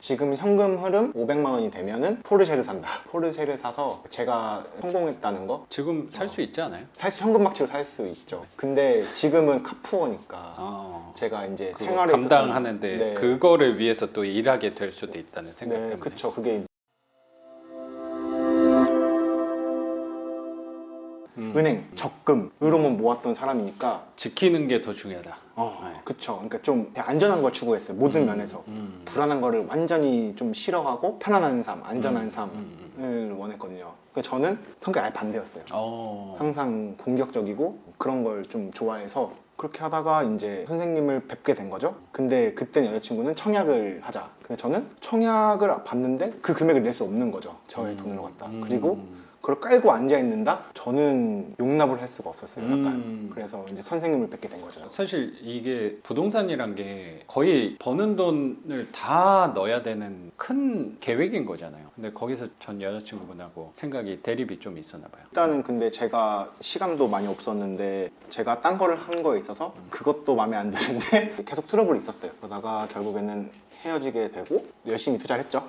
지금 현금 흐름 500만 원이 되면은 포르쉐를 산다. 포르쉐를 사서 제가 성공했다는 거 지금 살 수 있지 않아요? 살 수 현금 막치로 살 수 있죠. 근데 지금은 카푸어니까 아, 제가 이제 생활에 있어서 감당하는데 네. 그거를 위해서 또 일하게 될 수도 있다는 생각 네, 때문에. 그쵸. 그게 음. 은행 적금으로만 모았던 사람이니까 지키는 게 더 중요하다. 어, 네. 그쵸. 그러니까 좀 안전한 걸 추구했어요. 모든 음, 면에서. 음. 불안한 거를 완전히 좀 싫어하고 편안한 삶, 안전한 음, 삶을 음, 원했거든요. 그래서 저는 성격 아예 반대였어요. 어. 항상 공격적이고 그런 걸 좀 좋아해서 그렇게 하다가 이제 선생님을 뵙게 된 거죠. 근데 그때 여자친구는 청약을 하자. 근데 저는 청약을 받는데 그 금액을 낼 수 없는 거죠. 저의 음, 돈으로 갖다. 음. 그리고 그걸 깔고 앉아 있는다? 저는 용납을 할 수가 없었어요. 약간. 음. 그래서 이제 선생님을 뵙게 된 거죠. 사실 이게 부동산이란 게 거의 버는 돈을 다 넣어야 되는 큰 계획인 거잖아요. 근데 거기서 전 여자친구분하고 생각이 대립이 좀 있었나 봐요. 일단은 근데 제가 시간도 많이 없었는데 제가 딴 거를 한 거에 있어서 그것도 마음에 안 드는데 계속 트러블이 있었어요. 그러다가 결국에는 헤어지게 되고 열심히 투자를 했죠.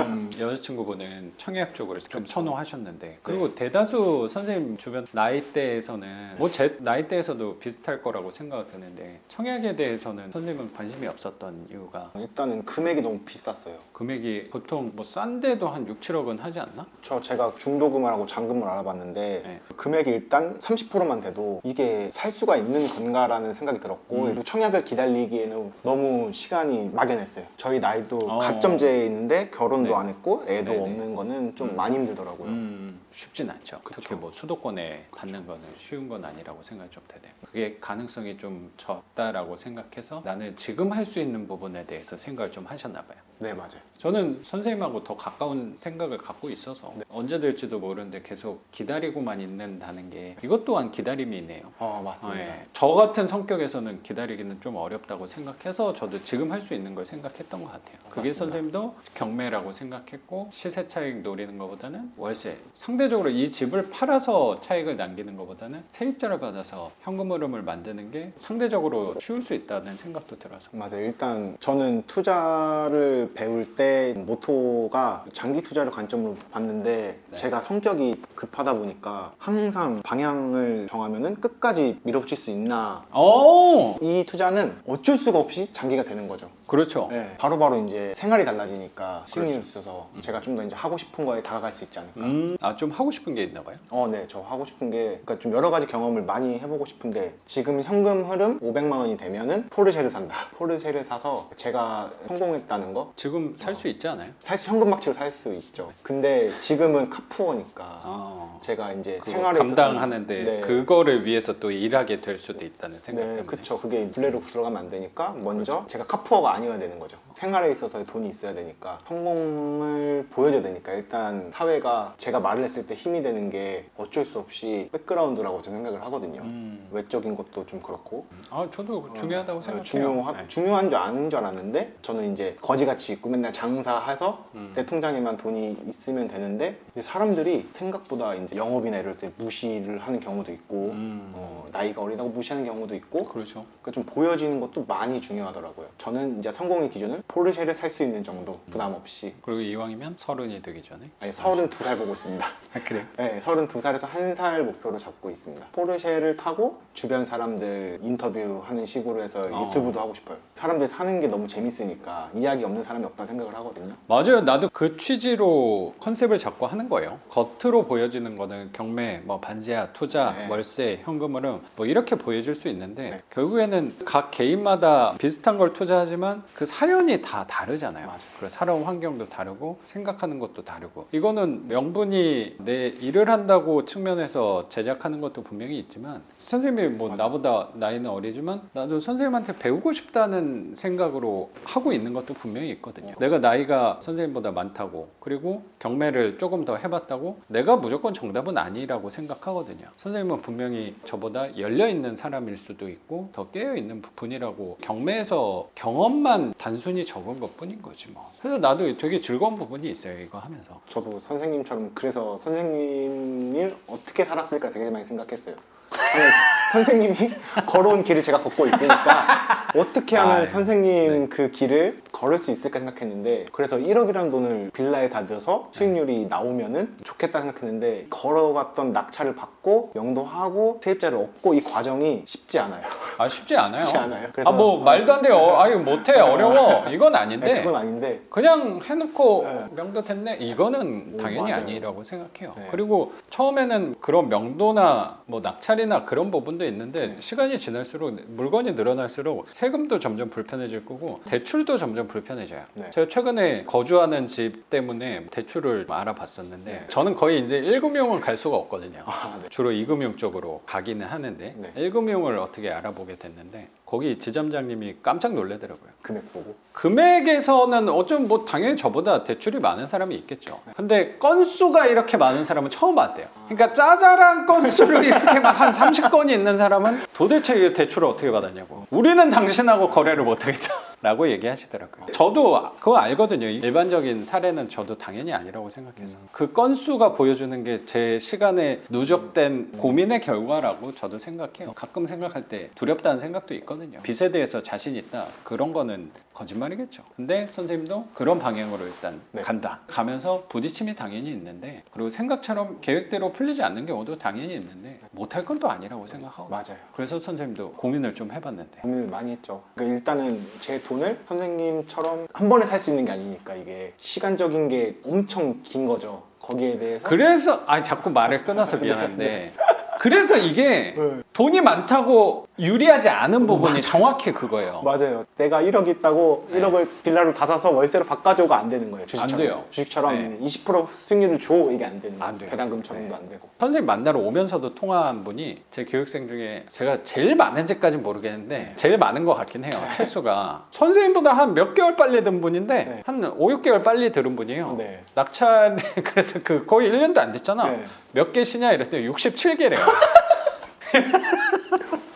음, 여자친구분은 청약 쪽으로 좀 그렇죠. 선호하셨는데 그리고 대다수 선생님 주변 나이대에서는 뭐 제 나이대에서도 비슷할 거라고 생각이 드는데 청약에 대해서는 선생님은 관심이 없었던 이유가 일단은 금액이 너무 비쌌어요. 금액이 보통 뭐 싼데도 한 6, 7억은 하지 않나? 저 제가 중도금을 하고 잔금을 알아봤는데 네. 금액이 일단 30%만 돼도 이게 살 수가 있는 건가라는 생각이 들었고 음. 그리고 청약을 기다리기에는 너무 시간이 막연했어요. 저희 나이도 어. 가점제에 있는데 결혼도 네. 안 했고 애도 네네. 없는 거는 좀 음. 많이 힘들더라고요. 음, Mm. 쉽진 않죠. 그쵸. 특히 뭐 수도권에 받는 거는 쉬운 건 아니라고 생각이 좀 되네요. 그게 가능성이 좀 적다라고 생각해서 나는 지금 할 수 있는 부분에 대해서 생각을 좀 하셨나 봐요. 네 맞아요. 저는 선생님하고 더 가까운 생각을 갖고 있어서 네. 언제 될지도 모르는데 계속 기다리고만 있는다는 게 이것 또한 기다림이네요. 어 맞습니다. 예. 저 같은 성격에서는 기다리기는 좀 어렵다고 생각해서 저도 지금 할 수 있는 걸 생각했던 것 같아요. 그게 맞습니다. 선생님도 경매라고 생각했고 시세 차익 노리는 것보다는 월세. 상대 적으로 이 집을 팔아서 차익을 남기는 것보다는 세입자를 받아서 현금 흐름을 만드는 게 상대적으로 쉬울 수 있다는 생각도 들어서. 맞아요. 일단 저는 투자를 배울 때 모토가 장기 투자를 관점으로 봤는데 네. 제가 성격이 급하다 보니까 항상 방향을 정하면은 끝까지 밀어붙일 수 있나 오, 이 투자는 어쩔 수가 없이 장기가 되는 거죠. 그렇죠. 네, 바로바로 이제 생활이 달라지니까 수익률이 그렇죠. 있어서 제가 좀 더 이제 하고 싶은 거에 다가갈 수 있지 않을까. 음, 아좀 하고 싶은 게 있나 봐요. 어, 네, 저 하고 싶은 게, 그러니까 좀 여러 가지 경험을 많이 해보고 싶은데, 지금 현금 흐름 500만 원이 되면은 포르쉐를 산다. 포르쉐를 사서 제가 성공했다는 거, 지금 살 수 있지 않아요? 살 수, 현금 막치로 살 수 있죠. 근데 지금은 카푸어니까, 아, 제가 이제 그거 생활에 감당하는데 네. 그거를 위해서 또 일하게 될 수도 있다는 생각 네, 때문에. 그쵸. 그게 블레로 들어가면 안 되니까 먼저 그렇죠. 제가 카푸어가 아니어야 되는 거죠. 생활에 있어서 돈이 있어야 되니까 성공을 보여줘야 되니까 일단 사회가 제가 말을 했을 때 힘이 되는 게 어쩔 수 없이 백그라운드라고 저는 생각을 하거든요. 음. 외적인 것도 좀 그렇고 아 저도 중요하다고 어, 생각해요. 중요하, 네. 중요한 줄 아는 줄 알았는데 저는 이제 거지같이 있고 맨날 장사해서 음. 내 통장에만 돈이 있으면 되는데 사람들이 생각보다 이제 영업이나 이럴 때 무시를 하는 경우도 있고 음. 어, 나이가 어리다고 무시하는 경우도 있고 그렇죠. 그러니까 좀 보여지는 것도 많이 중요하더라고요. 저는 이제 성공의 기준은 포르쉐를 살 수 있는 정도 부담 없이 그리고 이왕이면 서른이 되기 전에. 아니 32살 보고 있습니다. 아 그래? 네, 32살에서 1살 목표로 잡고 있습니다. 포르쉐를 타고 주변 사람들 인터뷰하는 식으로 해서 어. 유튜브도 하고 싶어요. 사람들 사는 게 너무 재밌으니까 이야기 없는 사람이 없다 생각을 하거든요. 맞아요. 나도 그 취지로 컨셉을 잡고 하는 거예요. 겉으로 보여지는 거는 경매, 뭐 반지하, 투자, 네. 월세, 현금 흐름 뭐 이렇게 보여줄 수 있는데 네. 결국에는 각 개인마다 비슷한 걸 투자하지만 그 사연이 다 다르잖아요. 맞아요. 그리고 살아온 환경도 다르고 생각하는 것도 다르고 이거는 명분이 내 일을 한다고 측면에서 제작하는 것도 분명히 있지만 선생님이 뭐 맞아. 나보다 나이는 어리지만 나도 선생님한테 배우고 싶다는 생각으로 하고 있는 것도 분명히 있거든요. 내가 나이가 선생님보다 많다고 그리고 경매를 조금 더 해봤다고 내가 무조건 정답은 아니라고 생각하거든요. 선생님은 분명히 저보다 열려 있는 사람일 수도 있고 더 깨어 있는 부분이라고 경매에서 경험만 단순히 적은 것 뿐인 거지 뭐. 그래서 나도 되게 즐거운 부분이 있어요 이거 하면서. 저도 선생님처럼 그래서 선생님을 어떻게 살았을까 되게 많이 생각했어요. 아니, 선생님이 걸어온 길을 제가 걷고 있으니까 어떻게 하면 아, 선생님 네. 그 길을 걸을 수 있을까 생각했는데 그래서 1억이라는 돈을 빌라에 다 넣어서 수익률이 나오면은 좋겠다 생각했는데 걸어갔던 낙찰을 받고 명도하고 세입자를 얻고 이 과정이 쉽지 않아요. 아 쉽지 않아요. 쉽지 않아요. 아뭐 말도 안 돼요. 아 이거 못해 어려워. 이건 아닌데 네, 그건 아닌데 그냥 해놓고 네. 명도 됐네 이거는 오, 당연히 맞아요. 아니라고 생각해요 네. 그리고 처음에는 그런 명도나 뭐 낙찰 이나 그런 부분도 있는데 네. 시간이 지날수록 물건이 늘어날수록 세금도 점점 불편해질 거고 대출도 점점 불편해져요 네. 제가 최근에 거주하는 집 때문에 대출을 알아봤었는데 네. 저는 거의 이제 1금융을 갈 수가 없거든요 아, 네. 주로 2금융 쪽으로 가기는 하는데 네. 1금융을 어떻게 알아보게 됐는데 거기 지점장님이 깜짝 놀라더라고요 금액 보고 금액에서는 어쩜 뭐 당연히 저보다 대출이 많은 사람이 있겠죠. 근데 건수가 이렇게 많은 사람은 처음 봤대요. 그러니까 짜잘한 건수를 이렇게 막한 30건이 있는 사람은 도대체 이 대출을 어떻게 받았냐고. 우리는 당신하고 거래를 못 하겠다. 라고 얘기하시더라고요. 저도 그거 알거든요. 일반적인 사례는 저도 당연히 아니라고 생각해서. 그 건수가 보여주는 게 제 시간에 누적된 고민의 결과라고 저도 생각해요. 가끔 생각할 때 두렵다는 생각도 있거든요. 빚에 대해서 자신 있다. 그런 거는 거짓말이겠죠. 근데 선생님도 그런 방향으로 일단 네. 간다. 가면서 부딪힘이 당연히 있는데 그리고 생각처럼 계획대로 풀리지 않는 경우도 당연히 있는데 못할 건 또 아니라고 생각하고 맞아요. 그래서 선생님도 고민을 좀 해봤는데 고민을 많이 했죠. 그러니까 일단은 제 돈을 선생님처럼 한 번에 살 수 있는 게 아니니까 이게 시간적인 게 엄청 긴 거죠. 거기에 대해서 그래서 아 자꾸 말을 끊어서 미안한데 그래서 이게 네. 돈이 많다고 유리하지 않은 부분이 정확히 그거예요. 맞아요. 내가 1억 있다고 네. 1억을 빌라로 다 사서 월세로 바꿔줘가 안 되는 거예요. 주식처럼. 돼요. 주식처럼 네. 20% 수익률을 줘 이게 안 되는 거예요. 안 돼요. 배당금처럼도 네. 안 되고. 선생님 만나러 오면서도 통화한 분이 제 교육생 중에 제가 제일 많은지까지는 모르겠는데 네. 제일 많은 것 같긴 해요. 채수가 선생님보다 한 몇 개월 빨리 든 분인데 네. 한 5, 6개월 빨리 들은 분이에요. 네. 낙찰 그래서 그 거의 1년도 안 됐잖아. 네. 몇 개시냐 이랬더니 67개래요.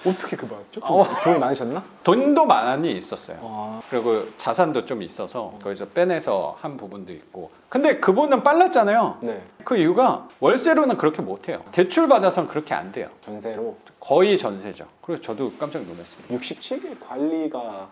어떻게 그 받았죠? 좀 어. 돈이 많으셨나? 돈도 많이 있었어요. 아, 그리고 자산도 좀 있어서 거기서 빼내서 한 부분도 있고 근데 그분은 빨랐잖아요 네. 그 이유가 월세로는 그렇게 못해요 대출 받아서는 그렇게 안 돼요 전세로 거의 전세죠 그래서 저도 깜짝 놀랐습니다 67일 관리가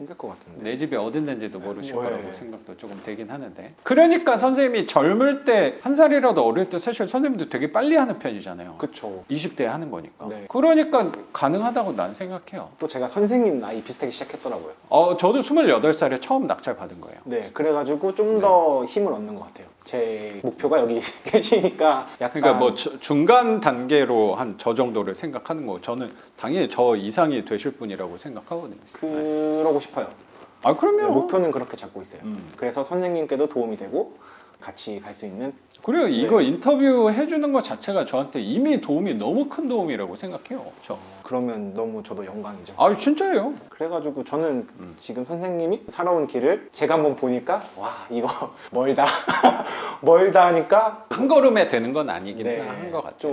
힘들 것 같은데. 내 집이 어딨는지도 모르실 네. 거라고 생각도 조금 되긴 하는데 그러니까 선생님이 젊을 때 한 살이라도 어릴 때 사실 선생님도 되게 빨리 하는 편이잖아요 그쵸. 20대에 하는 거니까 네. 그러니까 가능하다고 난 생각해요 또 제가 선생님 나이 비슷하게 시작했더라고요. 어, 저도 28살에 처음 낙찰 받은 거예요 네, 그래가지고 좀 더 힘을 얻는 것 같아요. 제 목표가 여기 계시니까 약간 그러니까 뭐 주- 중간 단계로 한 저 정도를 생각하는 거 저는 당연히 저 이상이 되실 분이라고 생각하거든요. 그러고 싶어요. 아 네, 그러면 목표는 그렇게 잡고 있어요. 음. 그래서 선생님께도 도움이 되고 같이 갈 수 있는 그리고 이거 네. 인터뷰 해주는 것 자체가 저한테 이미 도움이 너무 큰 도움이라고 생각해요. 저. 그러면 너무 저도 영광이죠. 아 진짜예요. 그래가지고 저는 음. 지금 선생님이 살아온 길을 제가 한번 보니까 와 이거 멀다 멀다 하니까 한 걸음에 되는 건 아니긴 네, 한것 같아요. 좀